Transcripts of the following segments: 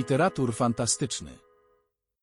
Literatur fantastyczny.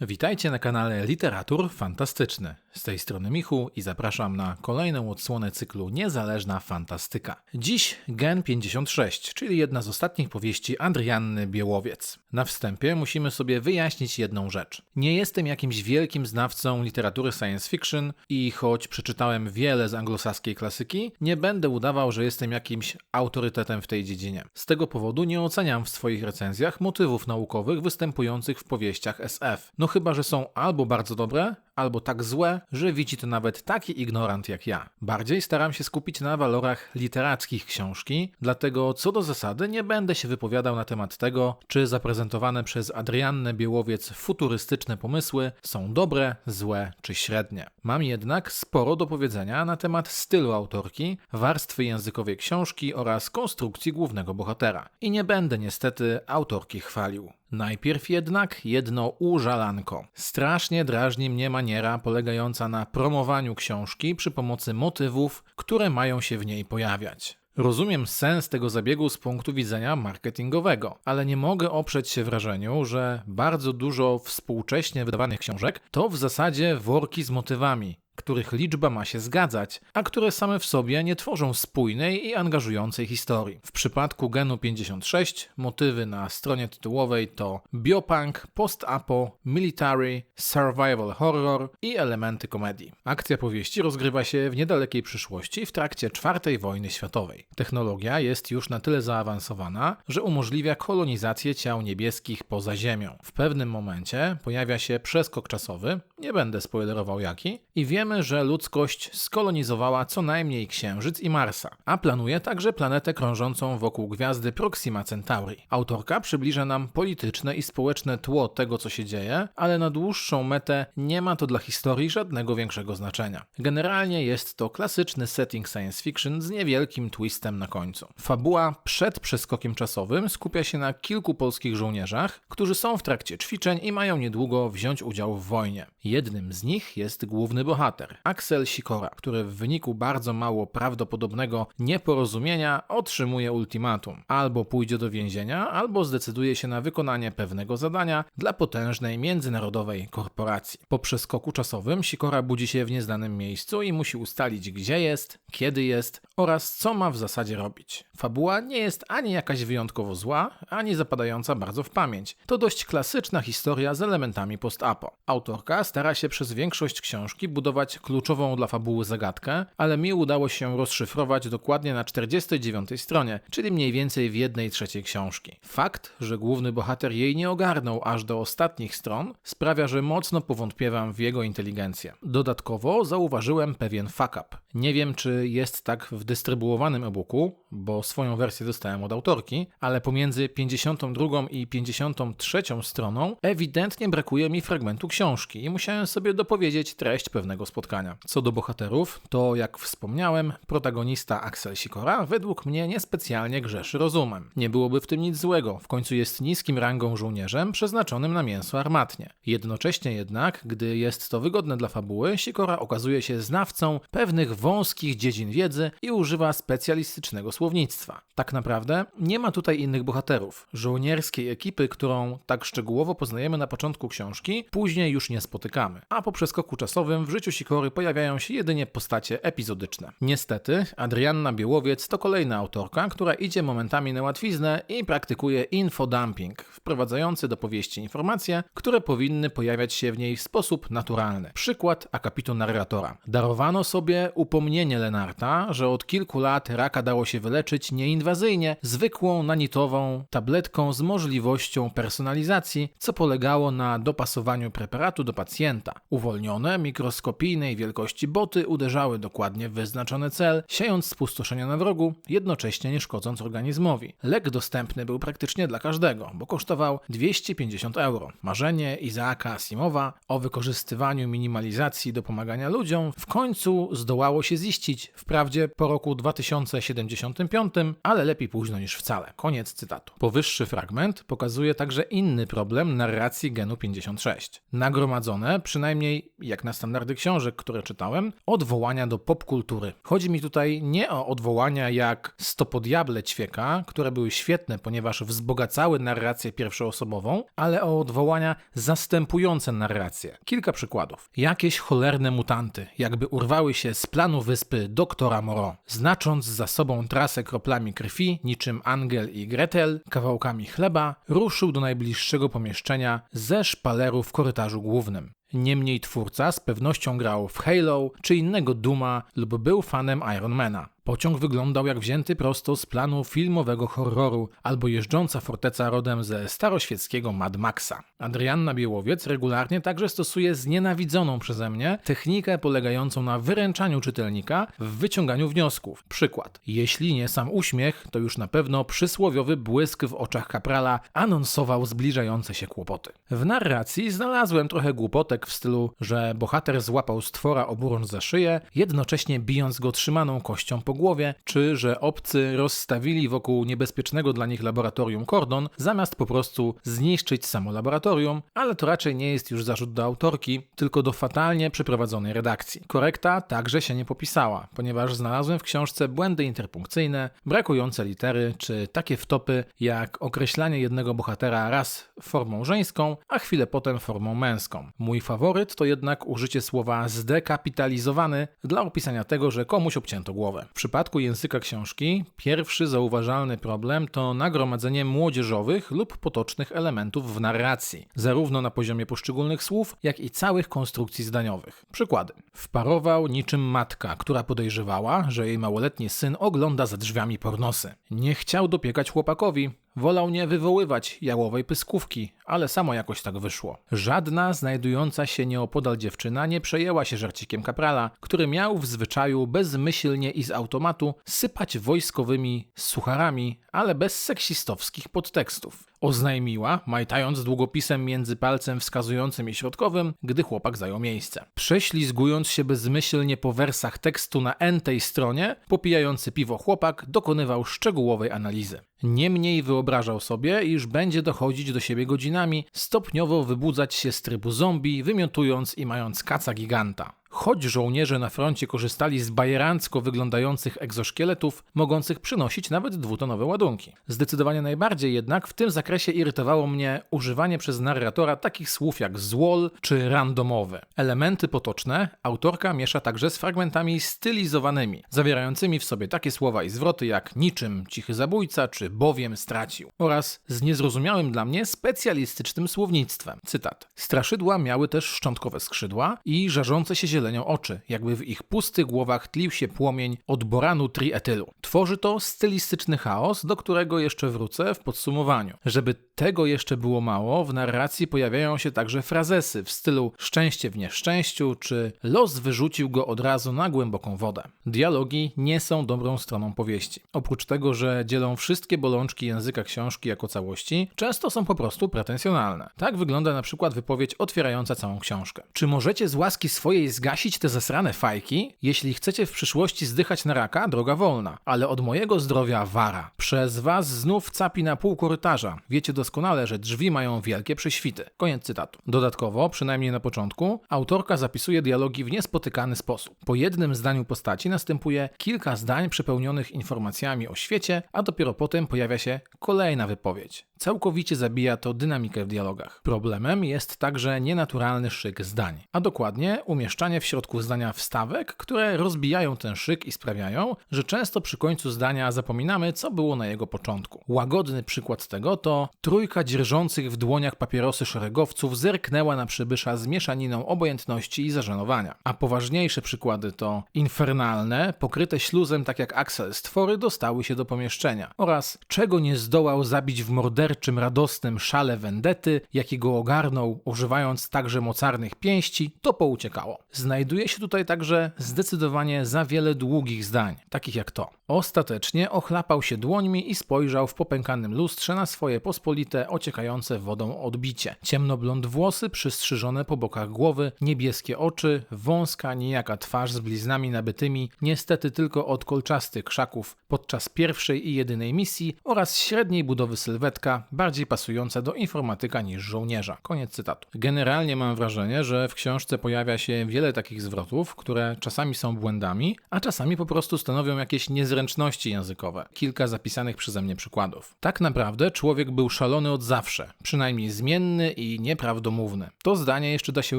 Witajcie na kanale Literatur Fantastyczny. Z tej strony Michu i zapraszam na kolejną odsłonę cyklu Niezależna Fantastyka. Dziś Gen 56, czyli jedna z ostatnich powieści Adrianny Biełowiec. Na wstępie musimy sobie wyjaśnić jedną rzecz. Nie jestem jakimś wielkim znawcą literatury science fiction i choć przeczytałem wiele z anglosaskiej klasyki, nie będę udawał, że jestem jakimś autorytetem w tej dziedzinie. Z tego powodu nie oceniam w swoich recenzjach motywów naukowych występujących w powieściach SF. No chyba, że są albo bardzo dobre, albo tak złe, że widzi to nawet taki ignorant jak ja. Bardziej staram się skupić na walorach literackich książki, dlatego co do zasady nie będę się wypowiadał na temat tego, czy zaprezentowane przez Adriannę Biełowiec futurystyczne pomysły są dobre, złe czy średnie. Mam jednak sporo do powiedzenia na temat stylu autorki, warstwy językowej książki oraz konstrukcji głównego bohatera. I nie będę niestety autorki chwalił. Najpierw jednak jedno użalanko. Strasznie drażni mnie maniera polegająca na promowaniu książki przy pomocy motywów, które mają się w niej pojawiać. Rozumiem sens tego zabiegu z punktu widzenia marketingowego, ale nie mogę oprzeć się wrażeniu, że bardzo dużo współcześnie wydawanych książek to w zasadzie worki z motywami, których liczba ma się zgadzać, a które same w sobie nie tworzą spójnej i angażującej historii. W przypadku Genu 56 motywy na stronie tytułowej to biopunk, post-apo, military, survival horror i elementy komedii. Akcja powieści rozgrywa się w niedalekiej przyszłości w trakcie czwartej wojny światowej. Technologia jest już na tyle zaawansowana, że umożliwia kolonizację ciał niebieskich poza Ziemią. W pewnym momencie pojawia się przeskok czasowy, nie będę spoilerował jaki, i wiemy, że ludzkość skolonizowała co najmniej Księżyc i Marsa, a planuje także planetę krążącą wokół gwiazdy Proxima Centauri. Autorka przybliża nam polityczne i społeczne tło tego, co się dzieje, ale na dłuższą metę nie ma to dla historii żadnego większego znaczenia. Generalnie jest to klasyczny setting science fiction z niewielkim twistem na końcu. Fabuła przed przeskokiem czasowym skupia się na kilku polskich żołnierzach, którzy są w trakcie ćwiczeń i mają niedługo wziąć udział w wojnie. Jednym z nich jest główny bohater Axel Sikora, który w wyniku bardzo mało prawdopodobnego nieporozumienia otrzymuje ultimatum. Albo pójdzie do więzienia, albo zdecyduje się na wykonanie pewnego zadania dla potężnej międzynarodowej korporacji. Po przeskoku czasowym Sikora budzi się w nieznanym miejscu i musi ustalić, gdzie jest, kiedy jest oraz co ma w zasadzie robić. Fabuła nie jest ani jakaś wyjątkowo zła, ani zapadająca bardzo w pamięć. To dość klasyczna historia z elementami post-apo. Autorka stara się przez większość książki budować kluczową dla fabuły zagadkę, ale mi udało się rozszyfrować dokładnie na 49 stronie, czyli mniej więcej w jednej trzeciej książki. Fakt, że główny bohater jej nie ogarnął aż do ostatnich stron, sprawia, że mocno powątpiewam w jego inteligencję. Dodatkowo zauważyłem pewien fuck up. Nie wiem, czy jest tak w dystrybuowanym e-booku, bo swoją wersję dostałem od autorki, ale pomiędzy 52 i 53 stroną ewidentnie brakuje mi fragmentu książki i musiałem sobie dopowiedzieć treść pewnego spotkania. Co do bohaterów, to jak wspomniałem, protagonista Axel Sikora według mnie niespecjalnie grzeszy rozumem. Nie byłoby w tym nic złego, w końcu jest niskim rangą żołnierzem przeznaczonym na mięso armatnie. Jednocześnie jednak, gdy jest to wygodne dla fabuły, Sikora okazuje się znawcą pewnych wąskich dziedzin wiedzy i używa specjalistycznego słownictwa. Tak naprawdę nie ma tutaj innych bohaterów. Żołnierskiej ekipy, którą tak szczegółowo poznajemy na początku książki, później już nie spotykamy. A po przeskoku czasowym w życiu Sikory pojawiają się jedynie postacie epizodyczne. Niestety, Adrianna Biełowiec to kolejna autorka, która idzie momentami na łatwiznę i praktykuje infodumping, wprowadzający do powieści informacje, które powinny pojawiać się w niej w sposób naturalny. Przykład akapitu narratora. Darowano sobie upomnienie Lenarta, że od kilku lat raka dało się wyleczyć nieinwazyjnie, zwykłą nanitową tabletką z możliwością personalizacji, co polegało na dopasowaniu preparatu do pacjenta. Uwolnione mikroskopijnej wielkości boty uderzały dokładnie w wyznaczony cel, siejąc spustoszenia na wrogu, jednocześnie nie szkodząc organizmowi. Lek dostępny był praktycznie dla każdego, bo kosztował 250 euro. Marzenie Izaaka Asimowa o wykorzystywaniu minimalizacji do pomagania ludziom w końcu zdołało się ziścić, wprawdzie po roku 2070 55, ale lepiej późno niż wcale. Koniec cytatu. Powyższy fragment pokazuje także inny problem narracji genu 56. Nagromadzone, przynajmniej jak na standardy książek, które czytałem, odwołania do popkultury. Chodzi mi tutaj nie o odwołania jak Stopo Diable Ćwieka, które były świetne, ponieważ wzbogacały narrację pierwszoosobową, ale o odwołania zastępujące narrację. Kilka przykładów. Jakieś cholerne mutanty, jakby urwały się z planu wyspy doktora Moreau, znacząc za sobą trasę kroplami krwi, niczym Angel i Gretel, kawałkami chleba, ruszył do najbliższego pomieszczenia ze szpaleru w korytarzu głównym. Niemniej twórca z pewnością grał w Halo czy innego Duma lub był fanem Ironmana. Pociąg wyglądał jak wzięty prosto z planu filmowego horroru albo jeżdżąca forteca rodem ze staroświeckiego Mad Maxa. Adrianna Biełowiec regularnie także stosuje znienawidzoną przeze mnie technikę polegającą na wyręczaniu czytelnika w wyciąganiu wniosków. Przykład. Jeśli nie sam uśmiech, to już na pewno przysłowiowy błysk w oczach kaprala anonsował zbliżające się kłopoty. W narracji znalazłem trochę głupotek w stylu, że bohater złapał stwora oburącz za szyję, jednocześnie bijąc go trzymaną kością po głowie, czy że obcy rozstawili wokół niebezpiecznego dla nich laboratorium kordon, zamiast po prostu zniszczyć samo laboratorium, ale to raczej nie jest już zarzut do autorki, tylko do fatalnie przeprowadzonej redakcji. Korekta także się nie popisała, ponieważ znalazłem w książce błędy interpunkcyjne, brakujące litery, czy takie wtopy jak określanie jednego bohatera raz formą żeńską, a chwilę potem formą męską. Mój faworyt to jednak użycie słowa zdekapitalizowany dla opisania tego, że komuś obcięto głowę. W przypadku języka książki pierwszy zauważalny problem to nagromadzenie młodzieżowych lub potocznych elementów w narracji, zarówno na poziomie poszczególnych słów, jak i całych konstrukcji zdaniowych. Przykłady. Wparował niczym matka, która podejrzewała, że jej małoletni syn ogląda za drzwiami pornosy. Nie chciał dopiekać chłopakowi, Wolał nie wywoływać jałowej pyskówki, ale samo jakoś tak wyszło. Żadna znajdująca się nieopodal dziewczyna nie przejęła się żarcikiem kaprala, który miał w zwyczaju bezmyślnie i z automatu sypać wojskowymi sucharami, ale bez seksistowskich podtekstów. Oznajmiła, majtając długopisem między palcem wskazującym i środkowym, gdy chłopak zajął miejsce. Prześlizgując się bezmyślnie po wersach tekstu na entej stronie, popijający piwo chłopak dokonywał szczegółowej analizy. Niemniej wyobrażał sobie, iż będzie dochodzić do siebie godzinami, stopniowo wybudzać się z trybu zombie, wymiotując i mając kaca giganta. Choć żołnierze na froncie korzystali z bajerancko wyglądających egzoszkieletów, mogących przynosić nawet dwutonowe ładunki. Zdecydowanie najbardziej jednak w tym zakresie irytowało mnie używanie przez narratora takich słów jak złol czy randomowy. Elementy potoczne autorka miesza także z fragmentami stylizowanymi, zawierającymi w sobie takie słowa i zwroty jak niczym cichy zabójca czy bowiem stracił, oraz z niezrozumiałym dla mnie specjalistycznym słownictwem. Cytat. Straszydła miały też szczątkowe skrzydła i żarzące się zielenią oczy, jakby w ich pustych głowach tlił się płomień od boranu trietylu. Tworzy to stylistyczny chaos, do którego jeszcze wrócę w podsumowaniu. Żeby tego jeszcze było mało, w narracji pojawiają się także frazesy w stylu szczęście w nieszczęściu, czy los wyrzucił go od razu na głęboką wodę. Dialogi nie są dobrą stroną powieści. Oprócz tego, że dzielą wszystkie bolączki języka książki jako całości, często są po prostu pretensjonalne. Tak wygląda na przykład wypowiedź otwierająca całą książkę. Czy możecie z łaski swojej zgasić te zasrane fajki? Jeśli chcecie w przyszłości zdychać na raka, droga wolna, ale od mojego zdrowia wara. Przez was znów capi na pół korytarza. Wiecie doskonale, że drzwi mają wielkie prześwity. Koniec cytatu. Dodatkowo, przynajmniej na początku, autorka zapisuje dialogi w niespotykany sposób. Po jednym zdaniu postaci następuje kilka zdań przepełnionych informacjami o świecie, a dopiero potem pojawia się kolejna wypowiedź. Całkowicie zabija to dynamikę w dialogach. Problemem jest także nienaturalny szyk zdań, a dokładnie umieszczanie w środku zdania wstawek, które rozbijają ten szyk i sprawiają, że często przy końcu zdania zapominamy, co było na jego początku. Łagodny przykład tego to trójka dzierżących w dłoniach papierosy szeregowców zerknęła na przybysza z mieszaniną obojętności i zażenowania. A poważniejsze przykłady to infernalne, pokryte śluzem tak jak Axel stwory dostały się do pomieszczenia oraz czego nie zdołał zabić w morderczym, radosnym szale wendety, jakiego ogarnął, używając także mocarnych pięści, to pouciekało. Z znajduje się tutaj także zdecydowanie za wiele długich zdań, takich jak to. Ostatecznie ochlapał się dłońmi i spojrzał w popękanym lustrze na swoje pospolite, ociekające wodą odbicie. Ciemnoblond włosy przystrzyżone po bokach głowy, niebieskie oczy, wąska, niejaka twarz z bliznami nabytymi, niestety tylko od kolczastych krzaków podczas pierwszej i jedynej misji oraz średniej budowy sylwetka, bardziej pasująca do informatyka niż żołnierza. Koniec cytatu. Generalnie mam wrażenie, że w książce pojawia się wiele takich zwrotów, które czasami są błędami, a czasami po prostu stanowią jakieś niezręczności językowe. Kilka zapisanych przeze mnie przykładów. Tak naprawdę człowiek był szalony od zawsze, przynajmniej zmienny i nieprawdomówny. To zdanie jeszcze da się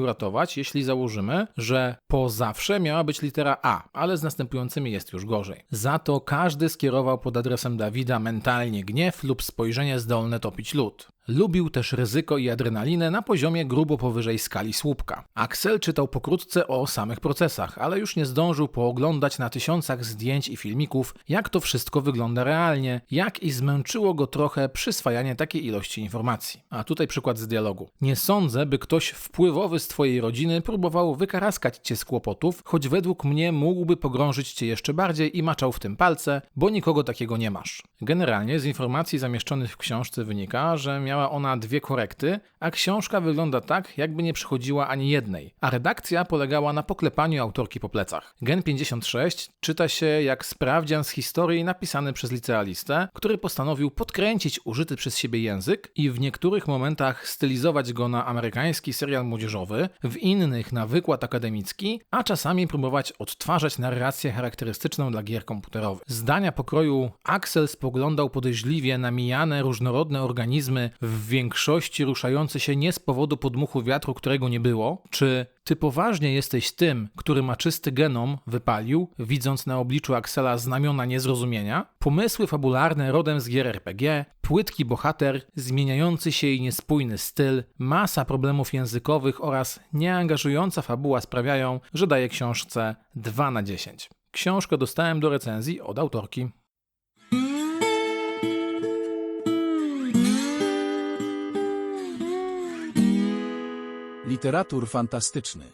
uratować, jeśli założymy, że po zawsze miała być litera A, ale z następującymi jest już gorzej. Za to każdy skierował pod adresem Dawida mentalnie gniew lub spojrzenie zdolne topić lód. Lubił też ryzyko i adrenalinę na poziomie grubo powyżej skali słupka. Axel czytał pokrótce o samych procesach, ale już nie zdążył pooglądać na tysiącach zdjęć i filmików, jak to wszystko wygląda realnie, jak i zmęczyło go trochę przyswajanie takiej ilości informacji. A tutaj przykład z dialogu. Nie sądzę, by ktoś wpływowy z twojej rodziny próbował wykaraskać cię z kłopotów, choć według mnie mógłby pogrążyć cię jeszcze bardziej i maczał w tym palce, bo nikogo takiego nie masz. Generalnie z informacji zamieszczonych w książce wynika, że miała ona dwie korekty, a książka wygląda tak, jakby nie przychodziła ani jednej, a redakcja polegała na poklepaniu autorki po plecach. Gen 56 czyta się jak sprawdzian z historii napisany przez licealistę, który postanowił podkręcić użyty przez siebie język i w niektórych momentach stylizować go na amerykański serial młodzieżowy, w innych na wykład akademicki, a czasami próbować odtwarzać narrację charakterystyczną dla gier komputerowych. Zdania pokroju Axel spoglądał podejrzliwie na mijane różnorodne organizmy w większości ruszające się nie z powodu podmuchu wiatru, którego nie było, czy ty poważnie jesteś tym, który ma czysty genom, wypalił, widząc na obliczu Axela znamiona niezrozumienia? Pomysły fabularne rodem z gier RPG, płytki bohater, zmieniający się i niespójny styl, masa problemów językowych oraz nieangażująca fabuła sprawiają, że daję książce 2 na 10. Książkę dostałem do recenzji od autorki. Literatur fantastyczny.